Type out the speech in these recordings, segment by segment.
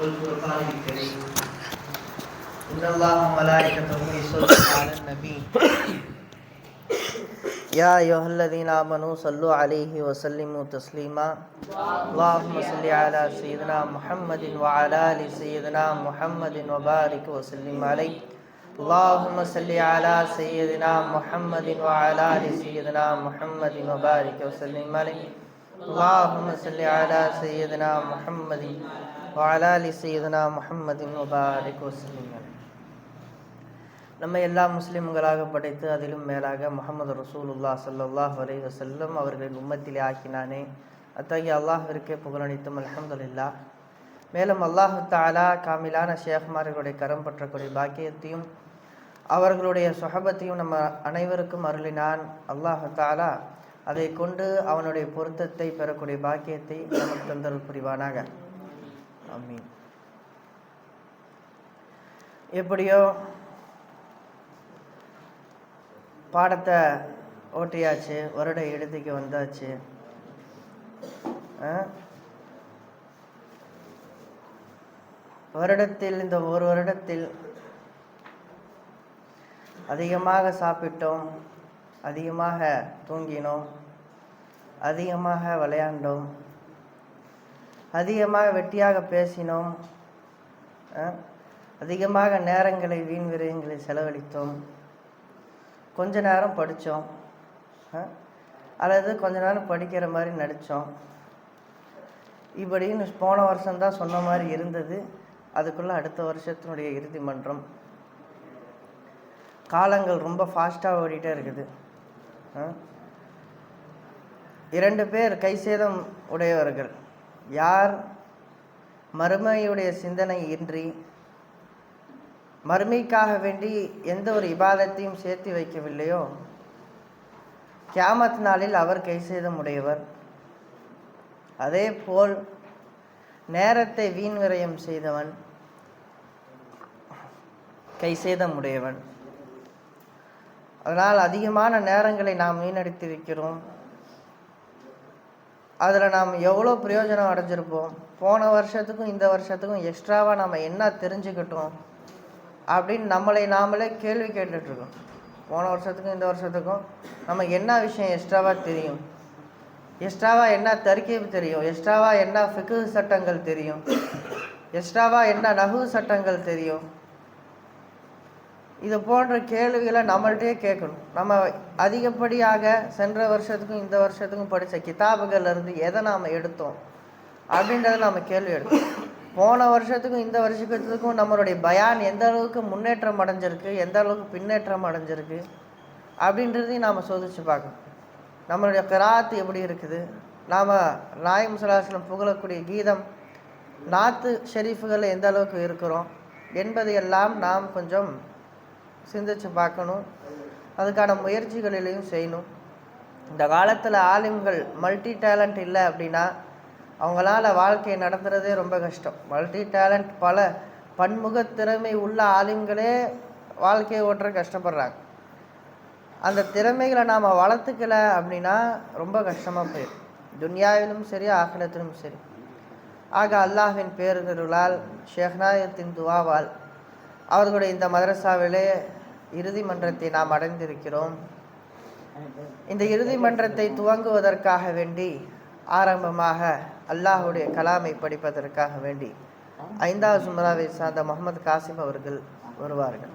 والفرقان الكريم. إن الله وملائكته يصلون على النبي. يا أيها الذين آمنوا صلوا عليه وسلموا تسليما. اللهم صل على سيدنا محمد وعلى آل سيدنا محمد وبارك وسلم عليه. اللهم صل على سيدنا محمد وعلى آل سيدنا محمد وبارك وسلم عليه. اللهم صل على سيدنا محمد وعلى ال سيدنا محمد وبارك وسلم عليه நம்ம எல்லா முஸ்லிம்களாக படைத்து அதிலும் மேலாக முகமது ரசூலுல்லா ஸல்லல்லாஹு அலைஹி வஸல்லம் அவர்களின் உம்மத்திலே ஆக்கினானே அத்தகைய அல்லாஹ்விற்கே புகழனைத்தும் அல்ஹம்துலில்லா மேலும் அல்லாஹு தாலா காமிலான ஷேக்மார்களுடைய கரம் பற்றக்கூடிய பாக்கியத்தையும் அவர்களுடைய சுஹபத்தையும் நம்ம அனைவருக்கும் அருளினான் அல்லாஹு தாலா அதை கொண்டு அவனுடைய பொருத்தத்தை பெறக்கூடிய பாக்கியத்தை நமக்கு தந்தல் புரிவானாக. அம்மீன் எப்படியோ பாடத்தை ஓட்டியாச்சு வருட இறுதிக்கு வந்தாச்சு. வருடத்தில் இந்த ஒரு வருடத்தில் அதிகமாக சாப்பிட்டோம். அதிகமாக தூங்கினோம் அதிகமாக விளையாண்டோம் அதிகமாக வெட்டியாக பேசினோம் ஆ? அதிகமாக நேரங்களை வீண் விரயங்களை செலவழித்தோம். கொஞ்ச நேரம் படித்தோம் அல்லது கொஞ்ச நேரம் படிக்கிற மாதிரி நடித்தோம். இப்படின்னு போன வருஷம்தான் சொன்ன மாதிரி இருந்தது. அதுக்குள்ளே அடுத்த வருஷத்தினுடைய இறுதி மன்றம். காலங்கள் ரொம்ப ஃபாஸ்ட்டாக ஓடிட்டே இருக்குது. இரண்டு பேர் கை சேதம் உடையவர்கள். யார்? மறுமையுடைய சிந்தனை இன்றி மறுமைக்காக வேண்டி எந்த ஒரு இபாதத்தையும் சேர்த்து வைக்கவில்லையோ? கியாமத் நாளில் அவர் கை சேதம் உடையவர். அதே போல் நேரத்தை வீண் விரயம் செய்தவன் கை சேதம் உடையவன். அதனால் அதிகமான நேரங்களை நாம் வீணடித்திருக்கிறோம் அதில் நாம் எவ்வளோ பிரயோஜனம் அடைஞ்சிருப்போம்? போன வருஷத்துக்கும் இந்த வருஷத்துக்கும் எக்ஸ்ட்ராவாக நம்ம என்ன தெரிஞ்சுக்கிட்டோம்? அப்படின்னு நம்மளை நாமளே கேள்வி கேட்டுட்ருக்கோம் போன வருஷத்துக்கும் இந்த வருஷத்துக்கும் நம்ம என்ன விஷயம் எக்ஸ்ட்ராவாக தெரியும்? எக்ஸ்ட்ராவாக என்ன தர்கீப் தெரியும்? எக்ஸ்ட்ராவாக என்ன ஃபிக்கு சட்டங்கள் தெரியும்? எக்ஸ்ட்ராவாக என்ன நகு சட்டங்கள் தெரியும்? இது போன்ற கேள்விகளை நம்மள்கிட்டயே கேட்கணும். நம்ம அதிகப்படியாக சென்ற வருஷத்துக்கும் இந்த வருஷத்துக்கும் படித்த கிதாபுகள்ல இருந்து எதை நாம் எடுத்தோம்? அப்படின்றத நம்ம கேள்வி எடுக்கணும். போன வருஷத்துக்கும் இந்த வருஷத்துக்கும் நம்மளுடைய பயான் எந்த அளவுக்கு முன்னேற்றம் அடைஞ்சிருக்கு எந்த அளவுக்கு பின்னேற்றம் அடைஞ்சிருக்கு அப்படின்றதையும் நாம் சோதிச்சு பார்க்கணும். நம்மளுடைய கிராத்து எப்படி இருக்குது? நாம் நாயம் சலாஹலம் புகழக்கூடிய கீதம் நாத்து ஷெரீஃபுகளில் எந்த அளவுக்கு இருக்கிறோம்? என்பதையெல்லாம் நாம் கொஞ்சம் சிந்திச்சு பார்க்கணும். அதுக்கான முயற்சிகளிலையும் செய்யணும். இந்த காலத்தில் ஆலிம்கள் மல்டி டேலண்ட் இல்லை அப்படின்னா அவங்களால வாழ்க்கையை நடத்துகிறதே ரொம்ப கஷ்டம். மல்டி டேலண்ட் பல பன்முக திறமை உள்ள ஆளுங்களே வாழ்க்கையை ஓட்டுற கஷ்டப்படுறாங்க. அந்த திறமைகளை நாம் வளர்த்துக்கல அப்படின்னா ரொம்ப கஷ்டமாக போயிடும். துன்யாவிலும் சரி ஆகலத்திலும் சரி. ஆக அல்லாஹின் பேருந்தருளால் ஷெஹ்னாயத்தின் துவாவால் அவர்களுடைய இந்த மதரசாவிலே இறுதி மன்றத்தை நாம் அடைந்திருக்கிறோம். இந்த இறுதி மன்றத்தை துவங்குவதற்காக வேண்டி ஆரம்பமாக அல்லாஹுடைய கலாமை படிப்பதற்காக வேண்டி ஐந்தாவது சுமராவை சார்ந்த முகமது காசிம் அவர்கள் வருவார்கள்.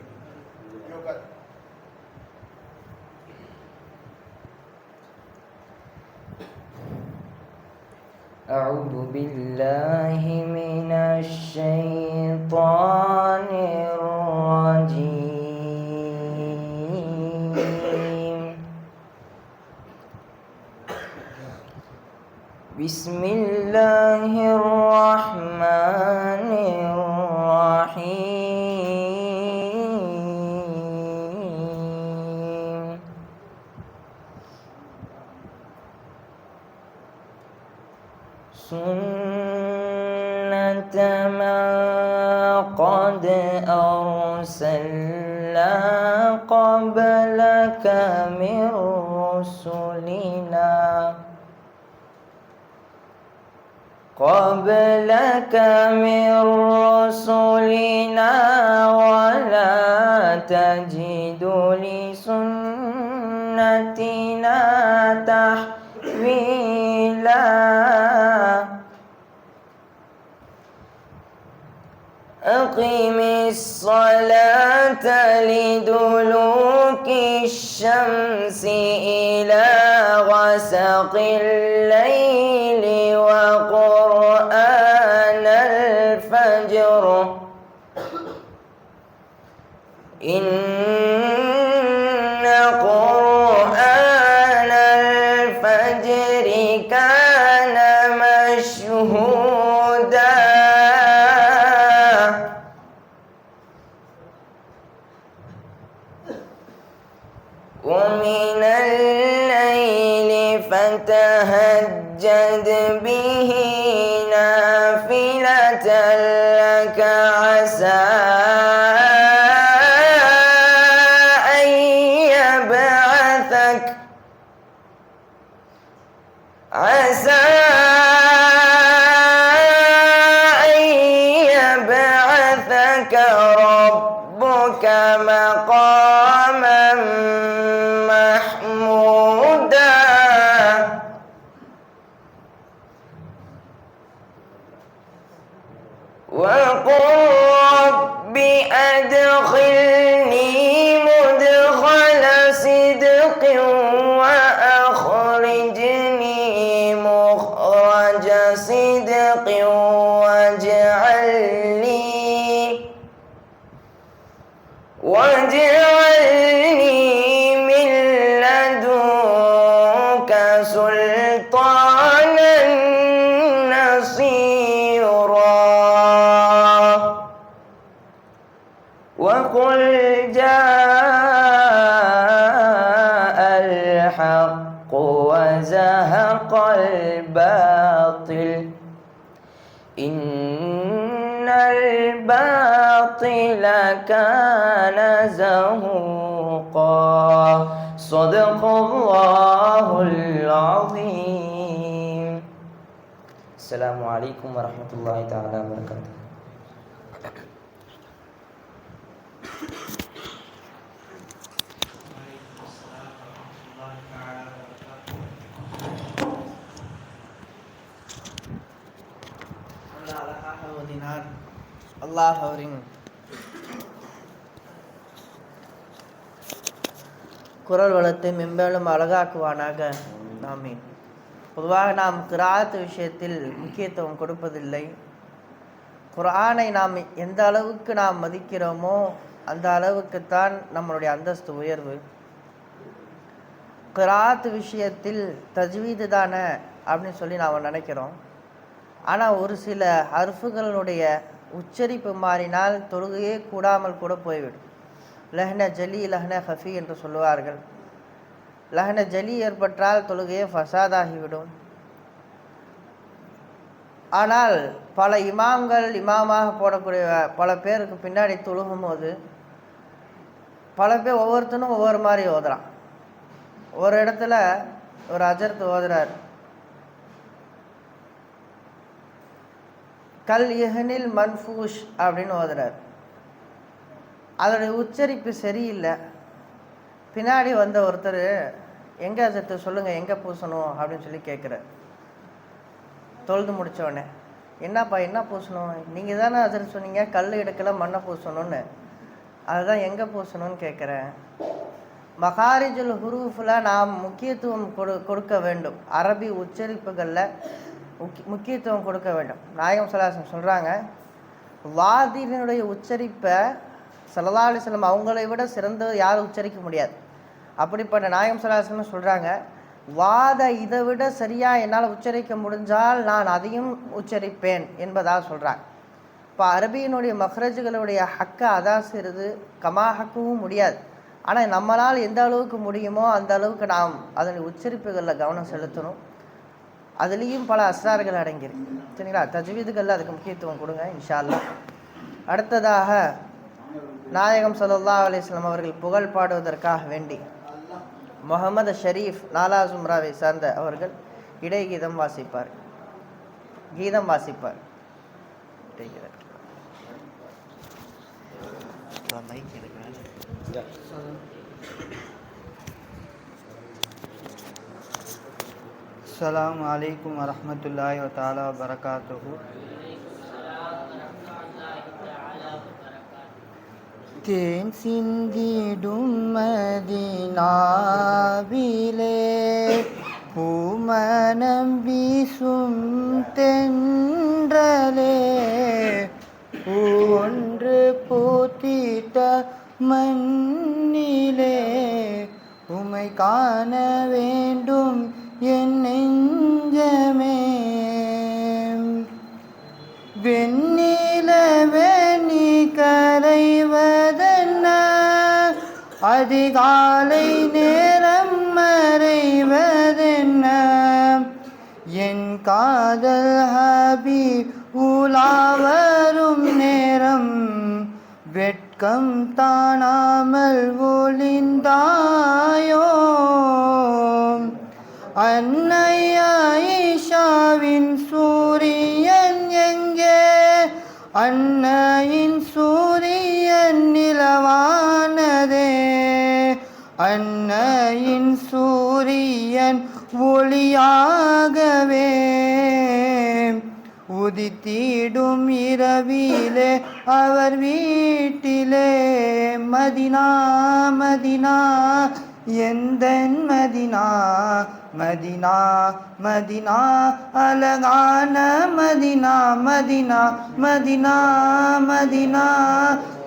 بسم الله الرحمن الرحيم سنة من قد أرسلنا قبلك من رسلنا قبلك من رسلنا ولا تجد لسنتنا تحويلا. أقم الصلاة لدلوك الشمس إلى غسق الليل ومن الليل فتهجد به نافلة لك عسى أن يبعثك عسى أن يبعثك ربك مقاما الباطل كان زهوقا. صدق الله العظيم. السلام عليكم ورحمة الله تعالى وبركاته. அழகாக ஓதினார். அல்லாஹ் அவரின் குரல் வளத்தை மென்மேலும் அழகாக்குவானாக. நாமே பொதுவாக நாம் கிராத்து விஷயத்தில் முக்கியத்துவம் கொடுப்பதில்லை. குரானை நாம் எந்த அளவுக்கு நாம் மதிக்கிறோமோ அந்த அளவுக்குத்தான் நம்மளுடைய அந்தஸ்து உயர்வு. கிராத் விஷயத்தில் தஜ்வீது தானே அப்படின்னு சொல்லி நாம் நினைக்கிறோம். ஆனால் ஒரு சில ஹர்ஃபுகளுடைய உச்சரிப்பு மாறினால் தொழுகையே கூடாமல் கூட போய்விடும். லஹ்ன ஜலி லஹ்ன ஹஃபி என்று சொல்லுவார்கள். லஹ்ன ஜலி ஏற்பட்டால் தொழுகையே ஃபசாதாகிவிடும். ஆனால் பல இமாம்கள் இமாமாக போடக்கூடிய பல பேருக்கு பின்னாடி தொழுகும் போது பல பேர் ஒவ்வொருத்தனும் ஒவ்வொரு மாதிரி ஓதுறான். ஒரு இடத்துல ஒரு அஜர்த்து ஓதுறார். கல் இஹனில் மன்ஃபூஷ் அப்படின்னு ஓதுறார். அதோடைய உச்சரிப்பு சரியில்லை. பின்னாடி வந்த ஒருத்தர் எங்கே அதை சொல்லுங்கள் எங்கே பூசணும்? அப்படின்னு சொல்லி கேட்குறார் தொழுது முடித்தோடனே என்னப்பா என்ன பூசணும்? நீங்கள் தானே அதில் சொன்னீங்க கல் எடுக்கல மண்ணை பூசணும்னு. அதுதான் எங்கே பூசணும்னு கேட்குறேன் மகாரிஜுல் ஹுரூஃபில் நாம் முக்கியத்துவம் கொடு கொடுக்க வேண்டும். அரபி உச்சரிப்புகளில் முக்கியத்துவம் கொடுக்க வேண்டும். நாயகம் சலாசம் சொல்கிறாங்க வாதியினுடைய உச்சரிப்பை சலதாலி செல்லம் அவங்களை விட சிறந்த யாரும் உச்சரிக்க முடியாது. அப்படிப்பட்ட நாயகம் சலாசலம் சொல்கிறாங்க வாத இதை விட சரியாக என்னால் உச்சரிக்க முடிஞ்சால் நான் அதையும் உச்சரிப்பேன் என்பதாக சொல்கிறாங்க இப்போ அரபியினுடைய மஹ்ரஜுகளுடைய ஹக்கை அதா சிறுது கமா ஹக்கவும் முடியாது. ஆனால் நம்மளால் எந்த அளவுக்கு முடியுமோ அந்த அளவுக்கு நாம் அதனுடைய உச்சரிப்புகளில் கவனம் செலுத்தணும். அதுலேயும் பல அஸ்ரார்கள் அடங்கியிருக்கு சரிங்களா? தஜ்வீதுகளில் அதுக்கு முக்கியத்துவம் கொடுங்க இன்ஷா அல்லாஹ் அடுத்ததாக நாயகம் ஸல்லல்லாஹு அலைஹி வஸல்லம் அவர்கள் புகழ் பாடுவதற்காக வேண்டி முகமது ஷரீஃப் நாலா சும்ராவை சார்ந்த அவர்கள் இடைகீதம் வாசிப்பார். கீதம் வாசிப்பார். இடைகீதம். அஸ்லாம் வலைக்கம் வரமத்துல்லாய் தாலா வரகாத்து தேன் சிந்திடும் மதினாவிலே பூமனம் வீசும் தென்றலே ஒன்று போத்திட்ட மண் உம்மை காண வேண்டும் என் நெஞ்சமே. வெண்ணிலவே நீ கரைவதென்ன? அதிகாலை நேரம் மறைவதென்ன? என் காதல் ஹபி உலாவரும் நேரம். வெட்கம் தானாமல் ஒளிந்தாயோ? அன்னை ஆயிஷாவின் சூரியன் எங்கே? அன்னையின் சூரியன் நிலவானதே. அன்னையின் சூரியன் ஒளியாகவே. உதித்திடும் இரவிலே அவர் வீட்டிலே. மதினா மதினா எந்தன் மதினா மதினா மதினா அழகான மதினா மதினா மதினா மதினா.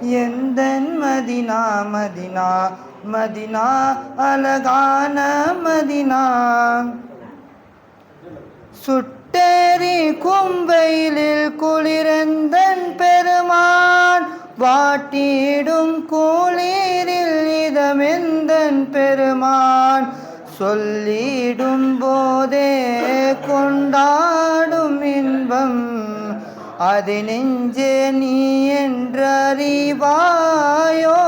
எந்தன் மதினா மதினா மதினா அழகான மதினா. சுட்டேறி கும்பையிலில் குளிரந்தன் பெருமான் வாட்டிடும் குளிரில் இதமெந்தன் பெருமான் சொல்லிடும் போதே கொண்டாடும் இன்பம். அது நெஞ்சே நீ என்றறிவாயோ?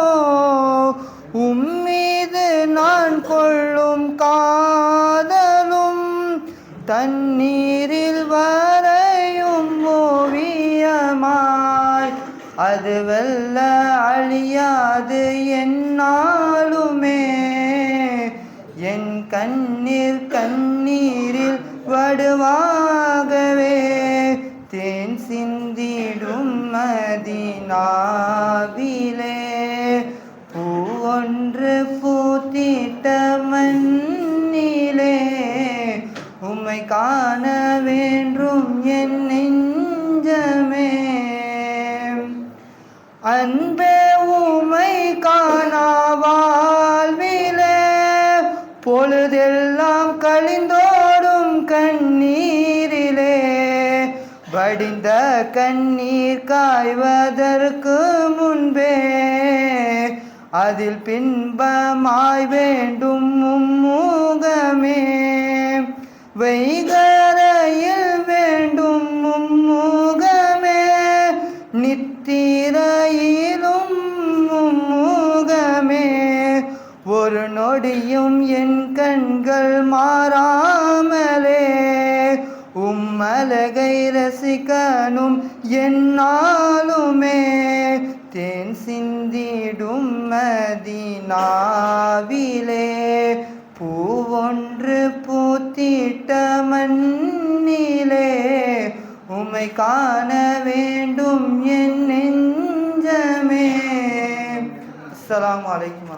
உம்மீது நான் கொள்ளும் காதலும் தண்ணீரில் வரையும் ஓவியமாய். அது வெல்ல அன்பே உமை காணாவாழ்விலே பொழுதெல்லாம் கழிந்தோடும் கண்ணீரிலே. வடிந்த கண்ணீர் காய்வதற்கு முன்பே அதில் பின்பமாய் வேண்டும் மும்முகமே வைகள் நித்திரையிலும் முகமே ஒரு நொடியும் என் கண்கள் மாறாமலே. உம்மலகை ரசிக்கணும் என்னாலுமே தேன் சிந்திடும் மதினாவிலே. பூவொன்று பூத்திட்ட மண்ணிலே உமை காண வேண்டும் என் நெஞ்சமே. அஸ்லாம் அலைக்கும்